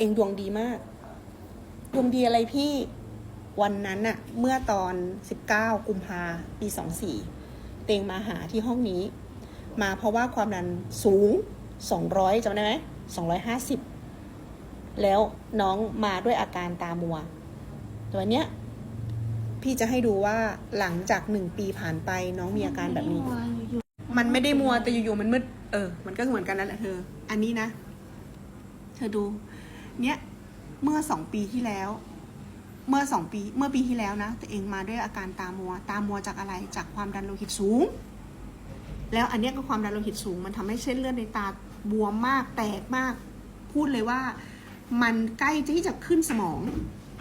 เองดวงดีมาก ดวงดีอะไรพี่วันนั้นอะเมื่อตอน 19 กุมภาปี 24 เตงมาหาที่ห้องนี้ มาเพราะว่าความดันสูง 200จำได้ไหม250 แล้วน้องมาด้วยอาการตามัว ตัวเนี้ย พี่จะให้ดูว่าหลังจากหนึ่งปีผ่านไปน้องมีอาการแบบนี้ มันไม่ได้มัวแต่อยู่ๆมันมืด เออ มันก็เหมือนกันนั่นแหละเธอ อันนี้นะ เธอดู เนี้ยเมื่อสองปีที่แล้ว เมื่อสองปีเมื่อปีที่แล้วนะตัวเองมาด้วยอาการตามัว ตามัวจากอะไรจากความดันโลหิตสูง แล้วอันเนี้ยก็ความดันโลหิตสูง มันทำให้เส้นเลือดในตาบวมมากแตกมาก พูดเลยว่า มันใกล้ที่จะขึ้นสมอง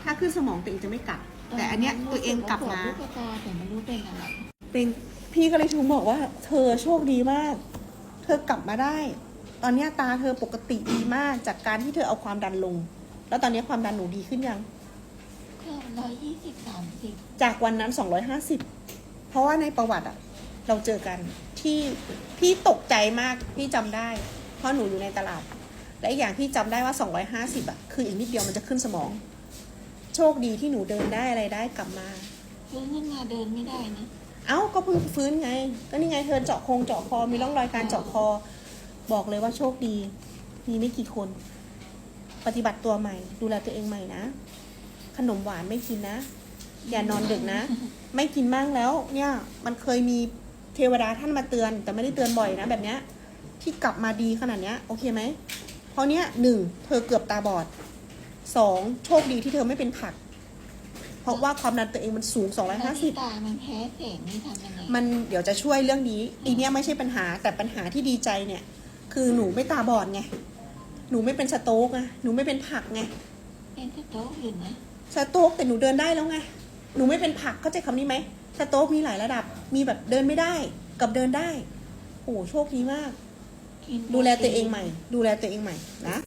ถ้าขึ้นสมองตัวเองจะไม่กลับ แต่อันเนี้ยตัวเองกลับมาลูกตาแต่ไม่รู้เป็นอะไรเต็งพี่ก็เลยถึงบอกว่า เธอโชคดีมาก เธอกลับมาได้ ตอนเนี้ยตาเธอปกติดีมากจากการที่เธอเอาความดันลง แล้วตอนนี้ความดันหนูดีขึ้นยังก็ร้อยยี่สิบสามสิบจากวันนั้น250เพราะว่าในประวัติอะเราเจอกันที่พี่ตกใจมากพี่จำได้ เพราะหนูอยู่ในตลาด และอีกอย่างพี่จำได้ว่า250อะคืออีกนิดเดียวมันจะขึ้นสมอง โชคดีที่หนูเดินได้อะไรได้กลับมาฟื้นขึ้นมาเดินไม่ได้นะเอ้าก็เพิ่งฟื้นไง ก็นี่ไงเธอเจาะโครงเจาะคอมีร่องรอยการเจาะคอ บอกเลยว่าโชคดี มีไม่กี่คน ปฏิบัติตัวใหม่ ดูแลตัวเองใหม่นะ ขนมหวานไม่กินนะ อย่านอนดึกนะ ไม่กินมากแล้ว เนี่ย มันเคยมีเทวดาท่านมาเตือน แต่ไม่ได้เตือนบ่อยนะ แบบเนี้ย ที่กลับมาดีขนาดเนี้ย โอเคไหม เพราะเนี้ยหนึ่งเธอเกือบตาบอดสองโชคดีที่เธอไม่เป็นผัก เพราะว่าความดันตัวเองมันสูงแล้วที่250ตามันแพ้แสงนี่ทำยังไงมันเดี๋ยวจะช่วยเรื่องนี้อีเนี้ยไม่ใช่ปัญหาแต่ปัญหาที่ดีใจเนี่ย คือหนูไม่ตาบอดไง หนูไม่เป็นสโต๊กไง หนูไม่เป็นผักไง เป็นกระโต๊ะอยู่นะสโต๊กแต่หนูเดินได้แล้วไง หนูไม่เป็นผักเข้าใจคำนี้ไหมสโต๊กมีหลายระดับ มีแบบเดินไม่ได้กับเดินได้ โอ้โหโชคดีมาก กินดูแลตัวเองใหม่ ดูแลตัวเองใหม่นะ